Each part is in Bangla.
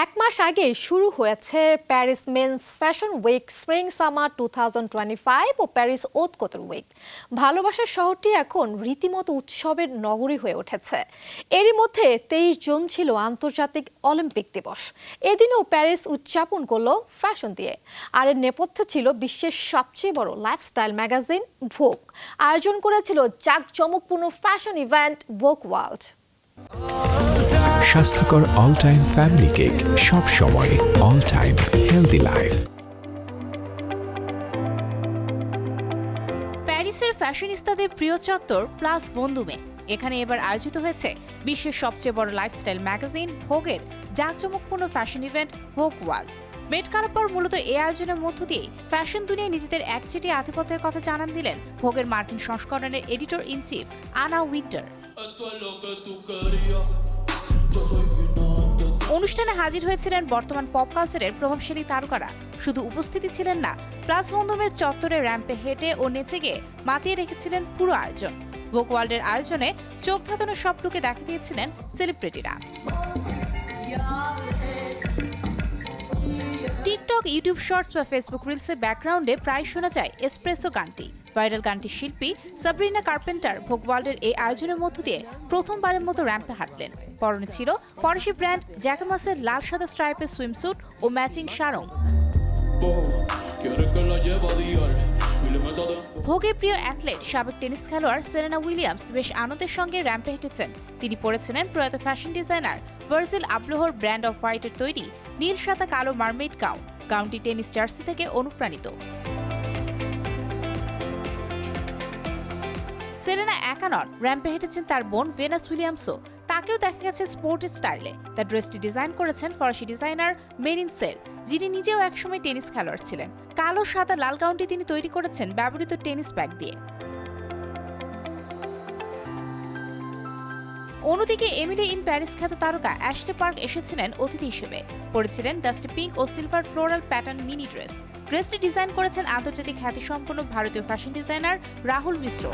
এক মাস আগে শুরু হয়েছে Paris men's fashion week spring summer two ও প্যারিস ওতকোতর উইক। ভালোবাসার শহরটি এখন রীতিমতো উৎসবের নগরী হয়ে উঠেছে। এরই মধ্যে তেইশ জুন ছিল আন্তর্জাতিক অলিম্পিক দিবস। এদিনও প্যারিস উদযাপন করল ফ্যাশন দিয়ে। আর এর নেপথ্যে ছিল বিশ্বের সবচেয়ে বড় লাইফস্টাইল ম্যাগাজিন ভোগ। আয়োজন করেছিল জাঁকজমকপূর্ণ ফ্যাশন ইভেন্ট ভোগ ওয়ার্ল্ড। স্বাস্থ্যকর অল টাইম ফ্যামিলি কেক সব সময় অল টাইম হেলদি লাইফ প্যারিসের ফ্যাশনিস্তাদের প্রিয় চত্বর প্লাস বন্ধুমে। এখানে এবার আয়োজিত হয়েছে বিশ্বের সবচেয়ে বড় লাইফস্টাইল ম্যাগাজিন ভোগের জাঁকজমকপূর্ণ fashion event Vogue world Met কারাপ্পর মূলত এই আয়োজনের মধ্য দিয়ে ফ্যাশন দুনিয়ায় নিজেদের একচেটি আধিপত্যের কথা জানান দিলেন ভোগের মার্কিন সংস্করণের editor in chief Anna Wintour. অনুষ্ঠানে হাজির হয়েছিলেন বর্তমান পপ কালচারের প্রভাবশালী তারকারা। শুধু উপস্থিতি ছিলেন না প্লাস বন্ধুমের চত্বরে র্যাম্পে হেঁটে ও নেচে গিয়ে মাতিয়ে রেখেছিলেন পুরো আয়োজন। ভোগ ওয়ার্ল্ডের আয়োজনে চোখ ধাঁধানো সব লুকে দেখা দিয়েছিলেন সেলিব্রিটিরা। টিকটক ইউটিউব শর্টস বা ফেসবুক রিলসের ব্যাকগ্রাউন্ডে প্রায় শোনা যায় এসপ্রেসো গানটি। ভাইরাল গানটির শিল্পী সাবরিনা কার্পেন্টার ভোগ ওয়ার্ল্ডের এই আয়োজনের মধ্য দিয়ে প্রথমবারের মতো র্যাম্পে হাঁটলেন। পরনে ছিল ফরাসি ব্র্যান্ড জ্যাকামাসের লাল সাদা স্ট্রাইপের সুইমস্যুট ও ম্যাচিং de ভোগের প্রিয় অ্যাথলেট সাবেক টেনিস খেলোয়াড় সেরেনা উইলিয়ামস বেশ আনন্দের সঙ্গে র্যাম্পে হেঁটেছেন। তিনি পরেছিলেন প্রয়াত ফ্যাশন ডিজাইনার ভার্জিল আবলোহর ব্র্যান্ড অফ হোয়াইটের তৈরি নীল, সাদা, কালো মার্মেড গাউন গাউনটি টেনিস জার্সি থেকে অনুপ্রাণিত। সেরেনা একা নন র্যাম্পে হেঁটেছেন তার বোন ভেনাস উইলিয়ামসও। তাকেও দেখা গেছে স্পোর্ট স্টাইলে তার ড্রেসটি ডিজাইন করেছেন ফরাসি ডিজাইনার মেরিন যিনি নিজেও একসময় টেনিস খেলোয়াড় ছিলেন। কালো, সাদা, লাল গাউনটি তিনি তৈরি করেছেন ব্যবহৃত টেনিস ব্যাগ দিয়ে। অন্যদিকে এমিলি ইন প্যারিস খ্যাত তারকা অ্যাশলে পার্ক এসেছিলেন অতিথি হিসেবে। পরেছিলেন ডাস্টি পিঙ্ক ও silver floral pattern mini dress. ড্রেসটি ডিজাইন করেছেন আন্তর্জাতিক খ্যাতিসম্পন্ন ভারতীয় ফ্যাশন ডিজাইনার রাহুল মিশ্র।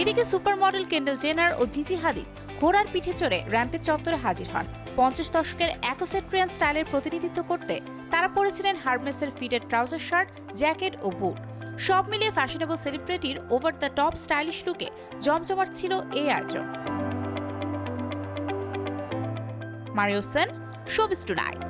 এদিকে সুপার মডেল কেন্ডেল জেনার ও জিজি হাদিদ ঘোড়ার পিঠে চড়ে র্যাম্পের চত্বরে হাজির হন। পঞ্চাশ দশকের একোসেট্রিয়ান স্টাইলের প্রতিনিধিত্ব করতে তারা পরেছিলেন হার্মেসের ফিটেড ট্রাউজার শার্ট, জ্যাকেট ও বুট। সব মিলিয়ে ফ্যাশনেবল সেলিব্রিটির ওভার দ্য টপ স্টাইলিশ লুকে জমজমাট ছিল এই আয়োজন। Mario Sen showbiz tonight